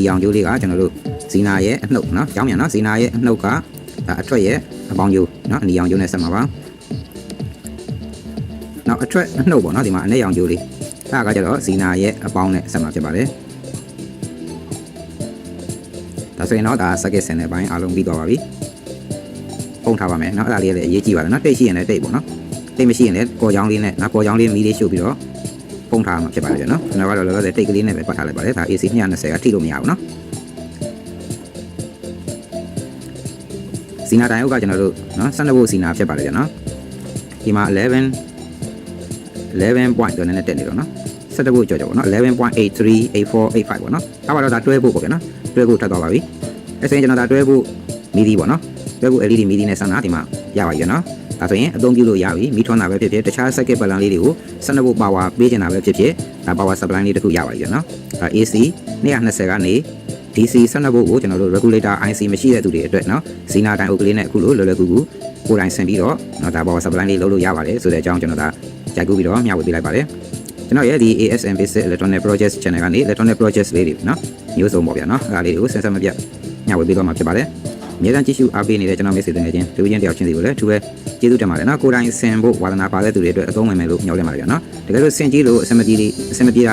ဒီအောင်ကျိုးလေးကကျွန်တော်တို့ဇီနာရဲ့အနှုတ်နော်ကြောင်းမြန်နော်ဇီနာရဲ့အနှုတ်ကဒါအထွက်ရဲ့အပေါင်းကျိုးနော်ဒီအောင်ကျိုးနဲ့ဆက်မှာပါနောက်အထွက်အနှုတ်ပေါ့နော်ဒီမှာအနဲ့အောင်ကျိုးလေးအဲ့ဒါကကျတော့ဇီနာရဲ့အပေါင်းနဲ့ဆက်မှာဖြစ်ပါတယ်ဒါဆိုရင်တော့ဒါ circuit ဆင်တဲ့ဘိုင်းအားလုံးပြီးသွားပါပြီပုံထားပါမယ်နော်အဲ့ဒါလေးလည်းအရေးကြီးပါတယ်နော်တိတ်ရှိရင်လည်းတိတ်ပေါ့နော်တိတ်မရှိရင်လည်းကော်ချောင်းလေးနဲ့နောက်ကော်ချောင်းလေးမီးလေးရှို့ပြီးတော့ ပုံထားမှာဖြစ်ပါတယ်နော်ကျွန်တော်ကတော့လောလောဆယ်တိတ်ကလေးနဲ့ပဲပတ်ထားလိုက်ပါတယ်ဒါ AC 220ကထိလို့မရဘူးနော်စီနာတိုင်းဥကကျွန်တော်တို့နော်12ဘို့စီနာဖြစ်ပါတယ်ဗျနော်ဒီမှာ11 11 point တော့နည်းနည်းတက်နေတော့နော်17ဘို့ကြော်ကြော်ပေါ့နော်11.83 84 85ပေါ့နော်ဒါပါတော့ဒါတွဲဖို့ပေါ့ဗျနော်တွဲဖို့ထပ်သွားပါပြီအဲဆိုရင်ကျွန်တော်ဒါတွဲဖို့မီဒီပေါ့နော် တွဲဖို့ LED မီဒီနဲ့ဆန်းတာဒီမှာရပါပြီနော်ဒါဆိုရင်အသုံးပြုလို့ရပြီမိထွန်းတာပဲဖြစ်ဖြစ်တခြား circuit balance လေးတွေကို12 volt power ပေးချင်တာပဲဖြစ်ဖြစ်ဒါ power supply လေးတစ်ခုရပါပြီနော်ဒါ AC 220ကနေ DC 12 volt ကိုကျွန်တော်တို့ regulator IC မရှိတဲ့သူတွေအတွက်နော်ဇီနာတိုင်းအုပ်ကလေးနဲ့အခုလိုလွယ်လွယ်ကူကူကိုယ်တိုင်ဆင်ပြီးတော့နော်ဒါ power supply လေးလုပ်လို့ရပါတယ်ဆိုတဲ့အကြောင်းကျွန်တော်ဒါကြိုက်ကူပြီးတော့မျှဝေပေးလိုက်ပါတယ်ကျွန်တော်ရဲ့ဒီ ASM Basic Electronic Projects Channel ကနေ Electronic Projects လေးတွေနော်မျိုးစုံပေါ့ဗျာနော်အဲဒါလေးတွေကိုဆက်ဆက်မပြတ်မျှဝေပေးတော့မှာဖြစ်ပါတယ် အများကြီးကြည့်ရှုအားပေးနေတဲ့ကျွန်တော်မိတ်ဆွေတွေနဲ့ချင်းလူချင်းတယောက်ချင်းစီကိုလည်းသူပဲကျေးဇူးတင်ပါတယ်နော်ကိုယ်တိုင်ဆင်ဖို့ဝါသနာပါတဲ့သူတွေအတွက်အသုံးဝင်မယ်လို့ညှော်လင့်ပါတယ်ဗျာနော်တကယ်လို့ဆင်ကြည့်လို့အဆင်မပြေအဆင်မပြေတာ